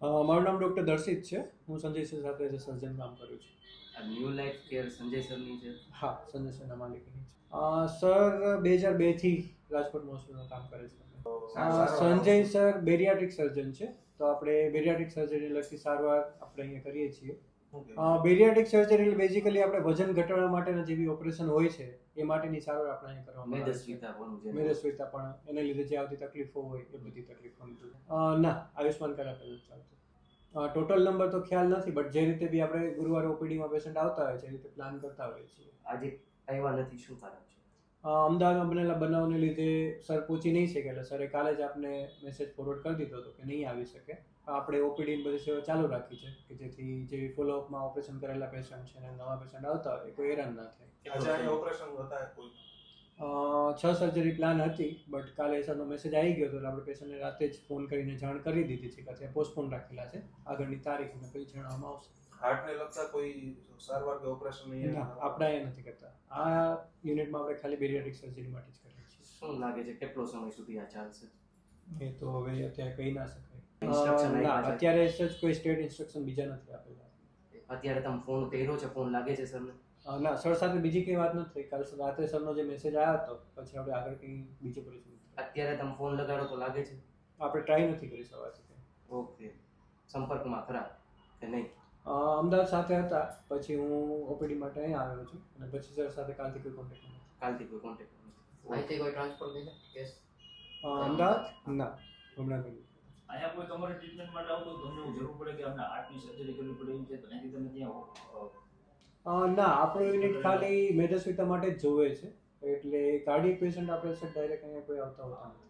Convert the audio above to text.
મારું નામ ડૉક્ટર દર્શિત છે. હું સંજય સર સાથે એઝ સર્જન કામ કરું છું. ન્યૂ લાઈફ કેર સંજય સરની છે? હા સંજય સરના માલિકની છે. સર બે હજાર બેથી રાજકોટ હોસ્પિટલમાં કામ કરે છે. સંજય સર બેરિયાટ્રિક સર્જન છે. તો આપણે બેરિયાટ્રિક સર્જરી લગતી સારવાર આપણે અહીંયા કરીએ છીએ. બેરિયાટ્રિક સર્જરી એટલે બેઝિકલી આપણે વજન ઘટાડવા માટેના જેવી ઓપરેશન હોય છે એ માટેની સારવાર આપણે અહીં કરવામાં મેદસ્વીતા પણ મેદસ્વીતા પણ એને લીધે જે આવતી તકલીફો હોય એ બધી તકલીફો ના આયુષ્માન કાર્ડ આપેલું જ ચાલતું. ટોટલ નંબર તો ખ્યાલ નથી બટ જે રીતે બી આપણે ગુરુવારે ઓપીડીમાં પેશન્ટ આવતા હોય છે એ રીતે પ્લાન કરતા હોઈએ છીએ આજે આવ્યા નથી શું કારણ છે? અમદાવાદમાં બનેલા બનાવને લીધે સર પહોંચી નહીં શકે એટલે સરે કાલે જ આપને મેસેજ ફોરવર્ડ કરી દીધો હતો કે નહીં આવી શકે. આપણે ઓપીડી બધી સેવા ચાલુ રાખી છે કે જેથી જે ફોલોઅપમાં ઓપરેશન કરેલા પેશન્ટ છે અને નવા પેશન્ટ આવતા હોય એ કોઈ હેરાન ના થાય. ઓપરેશન હતા કોઈ? છ સર્જરી પ્લાન હતી બટ કાલે સરનો મેસેજ આવી ગયો હતો એટલે આપણે પેશન્ટને રાતે જ ફોન કરીને જાણ કરી દીધી છે કે અત્યારે પોસ્ટપોન રાખેલા છે આગળની તારીખ અને પછી જણાવવામાં આવશે. હાર્ટને લગતા કોઈ સારવાર કે ઓપરેશન નહીં આપણે એ નથી કરતા. આ યુનિટમાં આપણે ખાલી બેરિયાટ્રિક સર્જરી માટે જ કરીએ છીએ. શું લાગે છે કેટલો સમય સુધી આ ચાલશે? એ તો હવે અત્યારે કહી ના શકાય. ના અત્યારે સચ કોઈ સ્ટેટ ઇન્સ્ટ્રક્શન બીજા નથી આપેલા. અત્યારે તમે ફોન કર્યો છે ફોન લાગે છે સરને ના? સર સાથે બીજી કઈ વાત નથી કાલ રાત્રે સરનો જે મેસેજ આવ્યો હતો પછી આપણે આગળ કંઈ બીજું કરીશું અત્યારે તમે ફોન લગાડો તો લાગે છે? આપણે ટ્રાય નથી કરી સવારથી ઓકે. સંપર્કમાં ખરા કે નહીં? અમદાવાદ સાથે હતા પછી હું ઓપીડી માટે અહીં આવ્યો છું. અને પછી સર સાથે કાલથી કોઈ કોન્ટેક્ટ નથી. કાલથી કોઈ કોન્ટેક્ટ નથી. અહીંથી કોઈ ટ્રાન્સફર થઈ જાય કેસ અમદાવાદ? ના હમણાં નહીં અહીંયા કોઈ તમારે ટ્રીટમેન્ટ માટે આવતો તો તમને જરૂર પડે કે આપણે હાર્ટની સર્જરી કરવી પડે એમ છે તો અહીંથી તમે ત્યાં ના, આપણો યુનિટ ખાલી મેદસ્વીતા માટે જ જોવે છે. એટલે કાર્ડિયક પેશન્ટ આપણે ડાયરેક્ટ અહીંયા કોઈ આવતા હોતા નથી.